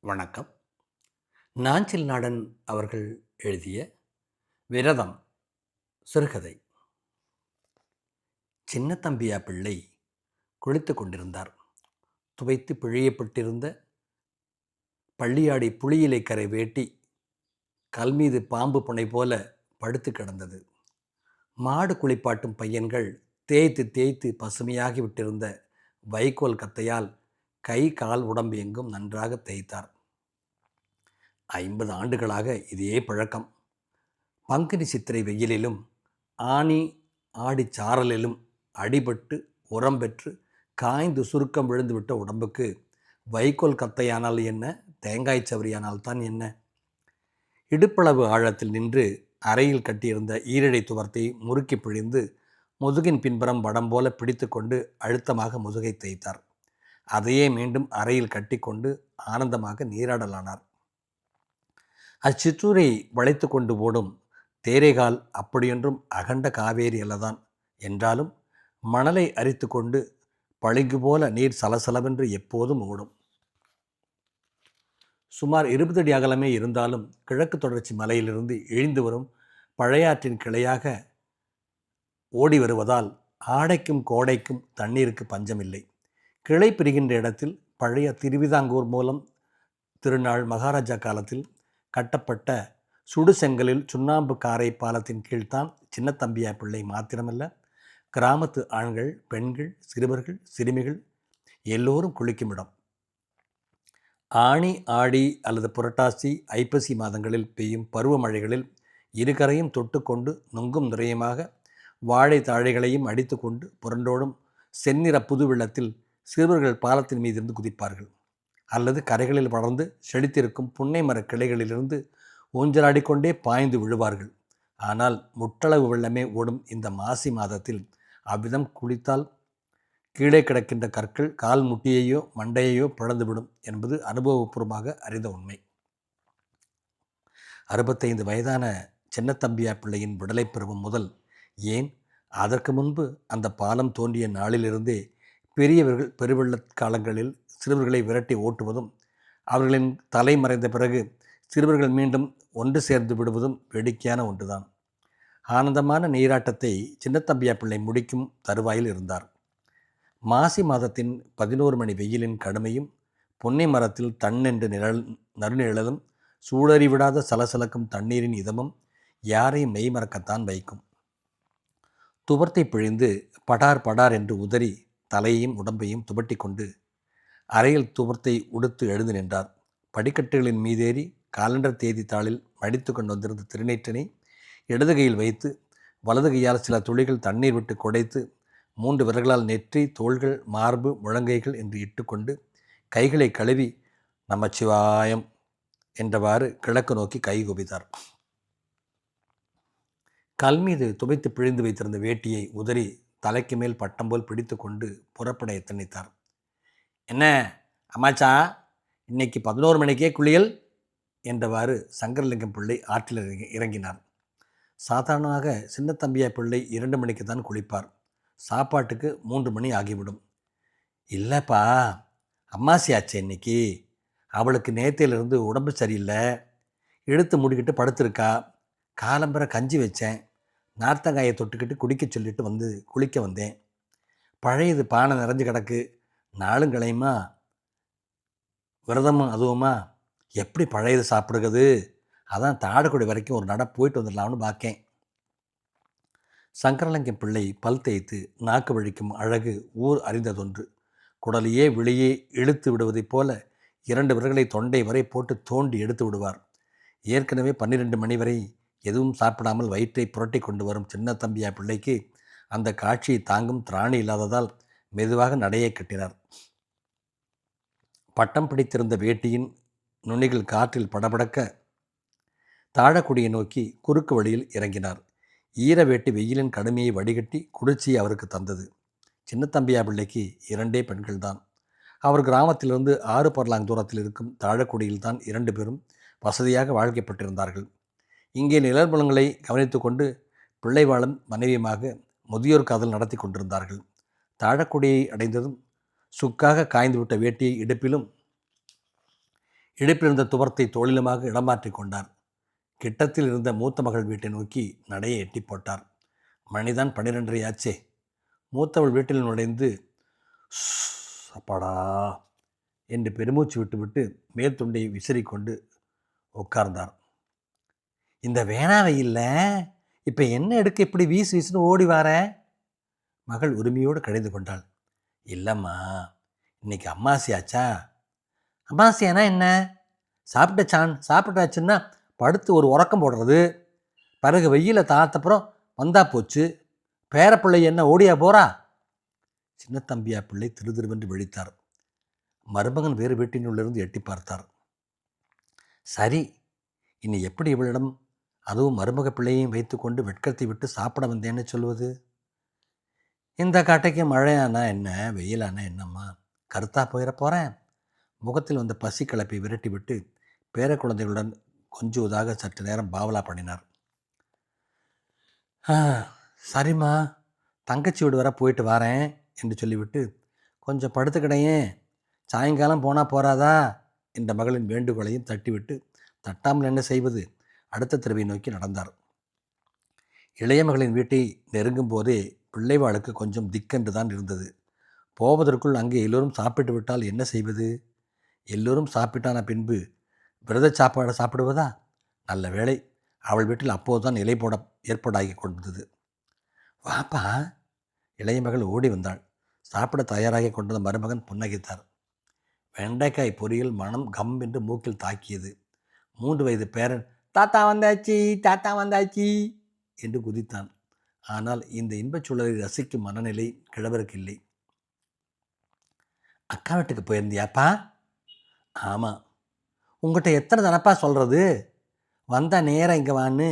வணக்கம். நாஞ்சில் நாடன் அவர்கள் எழுதிய விரதம் சிறுகதை. சின்னத்தம்பியா பிள்ளை குளித்து கொண்டிருந்தார். துவைத்து பிழியப்பட்டிருந்த பள்ளியாடி புளியிலை கரை வேட்டி கல் மீது பாம்பு புனை போல படுத்து கிடந்தது. மாடு குளிப்பாட்டும் பையன்கள் தேய்த்து தேய்த்து பசுமையாகி விட்டிருந்த வைக்கோல் கத்தையால் கை கால் உடம்பு எங்கும் நன்றாக தேய்த்தார். ஐம்பது ஆண்டுகளாக இதே பழக்கம். பங்குனி சித்திரை வெயிலிலும் ஆனி ஆடி சாரலிலும் அடிபட்டு உரம் பெற்று காய்ந்து சுருக்கம் விழுந்துவிட்ட உடம்புக்கு வைக்கோல் கத்தையானால் என்ன? தேங்காய் சவரியானால் தான் என்ன? இடுப்பளவு ஆழத்தில் நின்று அறையில் கட்டியிருந்த ஈரடை துவர்த்தை முறுக்கி பிழிந்து முதுகின் பின்புறம் வடம் போல பிடித்து கொண்டு அழுத்தமாக முதுகை தேய்த்தார். அதையே மீண்டும் அறையில் கட்டிக்கொண்டு ஆனந்தமாக நீராடலானார். அச்சிற்றூரை வளைத்து கொண்டு ஓடும் தேரைகால் அப்படியொன்றும் அகண்ட காவேரி அல்லதான். என்றாலும் மணலை அரித்து கொண்டு பளிங்கு போல நீர் சலசலவென்று எப்போதும் ஓடும். சுமார் இருபது அடி அகலமே இருந்தாலும் கிழக்கு தொடர்ச்சி மலையிலிருந்து இழிந்து வரும் பழையாற்றின் கிளையாக ஓடி வருவதால் ஆடைக்கும் கோடைக்கும் தண்ணீருக்கு பஞ்சமில்லை. கிளை பிரிகின்ற இடத்தில் பழைய திருவிதாங்கூர் மூலம் திருநாள் மகாராஜா காலத்தில் கட்டப்பட்ட சுடு செங்கலில் சுண்ணாம்பு காரை பாலத்தின் கீழ்தான் சின்னத்தம்பியா பிள்ளை மாத்திரமல்ல. கிராமத்து ஆண்கள் பெண்கள் சிறுவர்கள் சிறுமிகள் எல்லோரும் குளிக்கும் இடம். ஆணி ஆடி அல்லது புரட்டாசி ஐப்பசி மாதங்களில் பெய்யும் பருவமழைகளில் இருகரையும் தொட்டுக்கொண்டு நொங்கும் நிறையமாக வாழை தாழைகளையும் அடித்துக்கொண்டு புரண்டோடும் செந்நிற புது வெள்ளத்தில் சிறுவர்கள் பாலத்தின் மீது இருந்து குதிப்பார்கள். அல்லது கரைகளில் வளர்ந்து செழித்திருக்கும் புன்னை மர கிளைகளிலிருந்து ஊஞ்சலாடிக்கொண்டே பாய்ந்து விழுவார்கள். ஆனால் முட்டளவு வெள்ளமே ஓடும் இந்த மாசி மாதத்தில் அவ்விதம் குளித்தால் கீழே கிடக்கின்ற கற்கள் கால் முட்டியையோ மண்டையையோ பிளந்துவிடும் என்பது அனுபவபூர்வமாக அறிந்த உண்மை. அறுபத்தைந்து வயதான சின்னத்தம்பியா பிள்ளையின் விடலை பருவம் முதல் ஏன்? அதற்கு முன்பு அந்த பாலம் தோன்றிய நாளிலிருந்தே பெரியவர்கள் பெருவெள்ள காலங்களில் சிறுவர்களை விரட்டி ஓட்டுவதும் அவர்களின் தலை மறைந்த பிறகு சிறுவர்கள் மீண்டும் ஒன்று சேர்ந்து விடுவதும் வேடிக்கையான ஒன்றுதான். ஆனந்தமான நீராட்டத்தை சின்னத்தம்பியா பிள்ளை முடிக்கும் தருவாயில் இருந்தார். மாசி மாதத்தின் பதினோரு மணி வெயிலின் கடுமையும் பொன்னை மரத்தில் தண்ணென்று நிழல் நறுநிழலும் சூழறிவிடாத சலசலக்கும் தண்ணீரின் இதமும் யாரையும் மெய்மறக்கத்தான் வைக்கும். துவர்த்தை பிழிந்து படார் படார் என்று உதறி தலையையும் உடம்பையும் துபட்டி கொண்டு அறையில் துபத்தை உடுத்து எழுந்து நின்றார். படிக்கட்டுகளின் மீதேறி காலண்டர் தேதி தாளில் மடித்து கொண்டு வந்திருந்த திருநீற்றனை இடது கையில் வைத்து வலது கையால் சில துளிகள் தண்ணீர் விட்டு குடைத்து மூன்று விரல்களால் நெற்றி தோள்கள் மார்பு முழங்கைகள் என்று இட்டுக்கொண்டு கைகளை கழுவி நமச்சிவாயம் என்றவாறு கிழக்கு நோக்கி கை குவித்தார். கல் மீது துவைத்து பிழிந்து வைத்திருந்த வேட்டியை உதறி தலைக்கு மேல் பட்டம் போல் பிடித்து கொண்டு புறப்பட எத்தனித்தார் என்ன அம்மாச்சா இன்னைக்கு பதினோரு மணிக்கே குளியல்? என்றவாறு சங்கரலிங்கம் பிள்ளை ஆற்றில் இறங்கி இறங்கினார். சாதாரணமாக சின்னத்தம்பியா பிள்ளை இரண்டு மணிக்கு தான் குளிப்பார். சாப்பாட்டுக்கு மூன்று மணி ஆகிவிடும். இல்லைப்பா அம்மாசி இன்னைக்கு. அவளுக்கு நேத்தையிலிருந்து உடம்பு சரியில்லை. இழுத்து மூடிக்கிட்டு படுத்திருக்கா. காலம்பரை கஞ்சி வச்சேன். நார்த்தங்காயை தொட்டுக்கிட்டு குடிக்க சொல்லிட்டு வந்து குளிக்க வந்தேன். பழையது பானை நிறைஞ்சு கிடக்கு. நாளும் கிளையுமா? விரதமும் அதுவுமா? எப்படி பழையது சாப்பிடுகிறது அதான் தாடக்குடி வரைக்கும் ஒரு நட போயிட்டு வந்துடலாம்னு பார்க்கேன் சங்கரலிங்கம் பிள்ளை பல் தேய்த்து நாக்கு வழிக்கும் அழகு ஊர் அறிந்ததொன்று. குடலையே வெளியே இழுத்து விடுவதைப் போல இரண்டு விரல்களை தொண்டை வரை போட்டு தோண்டி எடுத்து விடுவார். ஏற்கனவே பன்னிரெண்டு மணி வரை எதுவும் சாப்பிடாமல் வயிற்றை புரட்டி கொண்டு வரும் சின்ன தம்பியா பிள்ளைக்கு அந்த காட்சியை தாங்கும் திராணி இல்லாததால் மெதுவாக நடையை கட்டினார். பட்டம் பிடித்திருந்த வேட்டியின் நுனிகள் காற்றில் படபடக்க தாழக்குடியை நோக்கி குறுக்கு வழியில் இறங்கினார். ஈர வேட்டி வெயிலின் கடுமையை வடிகட்டி குளிர்ச்சியை அவருக்கு தந்தது. சின்னத்தம்பியா பிள்ளைக்கு இரண்டே பெண்கள்தான் அவர் கிராமத்திலிருந்து ஆறு பர்லாங் தூரத்தில் இருக்கும் தாழக்குடியில்தான் இரண்டு பேரும் வசதியாக வாழ்க்கைப்பட்டிருந்தார்கள் இங்கே நிழற்பலங்களை கவனித்து கொண்டு பிள்ளைவாளன் மனைவியுமாக முதியோர் காதல் நடத்தி கொண்டிருந்தார்கள். தாழக்குடியை அடைந்ததும் சுக்காக காய்ந்துவிட்ட வேட்டியை இடுப்பிலும் இடுப்பிலிருந்த துவரத்தை தோளிலுமாக இடமாற்றிக் கொண்டார். கிட்டத்தில் இருந்த மூத்த மகள் வீட்டை நோக்கி நடையை எட்டி போட்டார். மணிதான் பன்னிரெண்டரை ஆச்சே. மூத்தவள் வீட்டில் நுழைந்து அப்பாடா என்று பெருமூச்சு விட்டுவிட்டு மேல் துண்டை விசிறிக்கொண்டு உட்கார்ந்தார். இந்த வேணா வெயில்ல இப்போ என்ன எடுக்க இப்படி வீசு வீசுன்னு ஓடி வார? மகள் உரிமையோடு கடிந்து கொண்டாள். இல்லைம்மா இன்னைக்கு அம்மாசியாச்சா அம்மாசியானா என்ன? சாப்பிட்டச்சான் சாப்பிட்டாச்சுன்னா படுத்து ஒரு உறக்கம் போடுறது. பிறகு வெயில தாத்தப்புறம் வந்தா போச்சு. பேரப்பிள்ளை என்ன ஓடியா போறா? சின்ன தம்பியா பிள்ளை திரு திருவென்று விழித்தார். மருமகன் வேறு வீட்டினுள்ளிருந்து எட்டி பார்த்தார். சரி இனி எப்படி இவளிடம் அதுவும் மருமக பிள்ளையையும் வைத்துக்கொண்டு வெட்கத்தை விட்டு சாப்பிட வந்தேன்னு சொல்வது? இந்த காட்டைக்கு மழையானா என்ன வெயிலானா என்னம்மா? கருத்தாக போயிட போகிறேன் முகத்தில் வந்த பசி கிளப்பை விரட்டி விட்டு பேர குழந்தைகளுடன் கொஞ்சுவதாக சற்று நேரம் பாவலா பண்ணினார். "ஆ, சரிம்மா. தங்கச்சி வீடு வர போயிட்டு வரேன் என்று சொல்லிவிட்டு கொஞ்சம் படுத்துக்கிடையேன் சாயங்காலம் போனால் போகிறாதா என்ற மகளின் வேண்டுகோளையும் தட்டிவிட்டு தட்டாமல் என்ன செய்வது? அடுத்த தெருவை நோக்கி நடந்தார். இளைய மகளின் வீட்டை நெருங்கும் போதே பிள்ளைவாளுக்கு கொஞ்சம் திக்கென்று தான் இருந்தது. போவதற்குள் அங்கே எல்லோரும் சாப்பிட்டு விட்டால் என்ன செய்வது? எல்லோரும் சாப்பிட்டான பின்பு விரத சாப்பாடு சாப்பிடுவதா? நல்ல வேளை அவள் வீட்டில் அப்போதுதான் இலை போட ஏற்பாடாகி கொண்டது வாப்பா! இளைய மகள் ஓடி வந்தாள். சாப்பிட தயாராகி கொண்டிருந்த மருமகன் புன்னகைத்தார். வெண்டைக்காய் பொரியல் மனம் கம் என்று மூக்கில் தாக்கியது. மூன்று வயது பேரன் தாத்தா வந்தாச்சு தாத்தா வந்தாச்சு என்று குதித்தான். ஆனால் இந்த இன்பச் சூழலை ரசிக்கும் மனநிலை கிழவருக்கு இல்லை. அக்கா வீட்டுக்கு போயிருந்தியாப்பா? ஆமாம் உங்கள்கிட்ட எத்தனை தானப்பா சொல்கிறது வந்தால் நேரம் இங்கே வான்னு.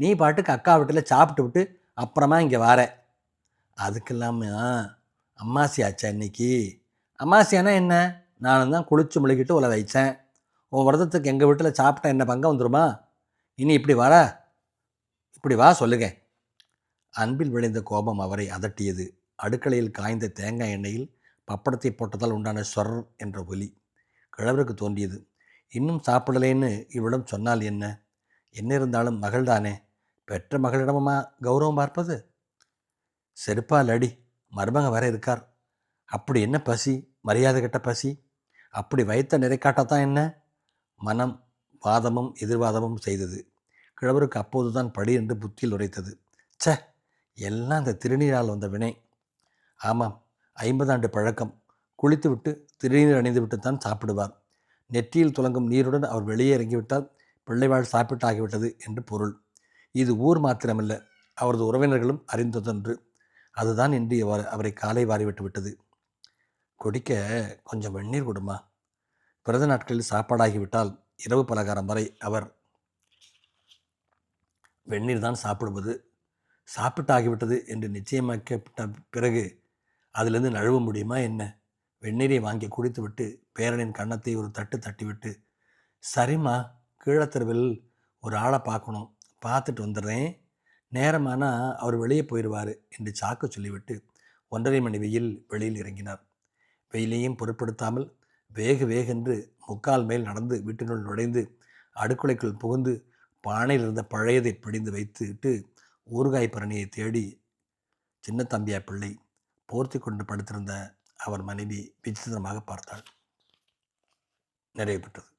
நீ பாட்டுக்கு அக்கா வீட்டில் சாப்பிட்டு விட்டு அப்புறமா இங்கே வார. அதுக்கு இல்லாமல் அம்மாசி ஆச்சா இன்னைக்கு? அம்மாசியானா என்ன? நானும் தான் குளிச்சு முழுகிட்டு உள்ள வைச்சேன். உன் விரதத்துக்கு எங்கள் வீட்டில் சாப்பிட்டா என்ன பங்கம் வந்துருமா? இனி இப்படி வர இப்படி வா சொல்லுங்க. அன்பில் விளைந்த கோபம் அவரை அதட்டியது. அடுக்கலையில் காய்ந்த தேங்காய் எண்ணெயில் பப்படத்தை போட்டதால் உண்டான சொர் என்ற ஒலி கிழவருக்கு தோன்றியது. இன்னும் சாப்பிடலேன்னு இவளிடம் சொன்னால் என்ன? என்ன இருந்தாலும் மகள்தானே? பெற்ற மகளிடமா கௌரவம் பார்ப்பது? செருப்பால் அடி மருமக வர இருக்கார். அப்படி என்ன பசி? மரியாதை கெட்ட பசி? அப்படி வைத்த நிறைக்காட்டத்தான் என்ன? மனம் வாதமும் எதிர்வாதமும் செய்தது. கிழவருக்கு அப்போதுதான் படி என்று புத்தியில் உரைத்தது. ச எல்லாம் இந்த திருநீரால் வந்த வினை. ஆமாம் ஐம்பதாண்டு பழக்கம். குளித்துவிட்டு திருநீர் அணிந்துவிட்டு தான் சாப்பிடுவார். நெற்றியில் துலங்கும் நீருடன் அவர் வெளியே இறங்கிவிட்டால் பிள்ளைவாள் சாப்பிட்டாகிவிட்டது என்று பொருள். இது ஊர் மாத்திரமல்ல அவரது உறவினர்களும் அறிந்ததொன்று. அதுதான் இன்று அவர் அவரை காலை வாரிவிட்டு விட்டது. குடிக்க கொஞ்சம் வெந்நீர் கொடுமா. பிறந்த நாட்களில் சாப்பாடாகிவிட்டால் இரவு பலகாரம் வரை அவர் வெந்நீர் தான் சாப்பிடுவது. சாப்பிட்டாகிவிட்டது என்று நிச்சயமாக்கப்பட்ட பிறகு அதிலிருந்து நழுவ முடியுமா என்ன? வெந்நீரை வாங்கி குடித்துவிட்டு பேரனின் கன்னத்தை ஒரு தட்டு தட்டிவிட்டு சரிம்மா கீழத்தெருவில் ஒரு ஆளை பார்க்கணும். பார்த்துட்டு வந்துடுறேன். நேரமானால் அவர் வெளியே போயிடுவார் என்று சாக்கு சொல்லிவிட்டு ஒன்றரை மணி வெயில் வெளியில் இறங்கினார். வெயிலையும் பொருட்படுத்தாமல் வேக வேகென்று முக்கால் மேல் நடந்து வீட்டினுள் நுழைந்து அடுக்குலைக்குள் புகுந்து பானையில் இருந்த பழையதை பிடிந்து வைத்துவிட்டு ஊறுகாய் பரணியை தேடி சின்ன தம்பியா பிள்ளை போர்த்தி கொண்டு படுத்திருந்த அவர் மனைவி விசித்திரமாக பார்த்தாள். நிறைவு பெற்றது.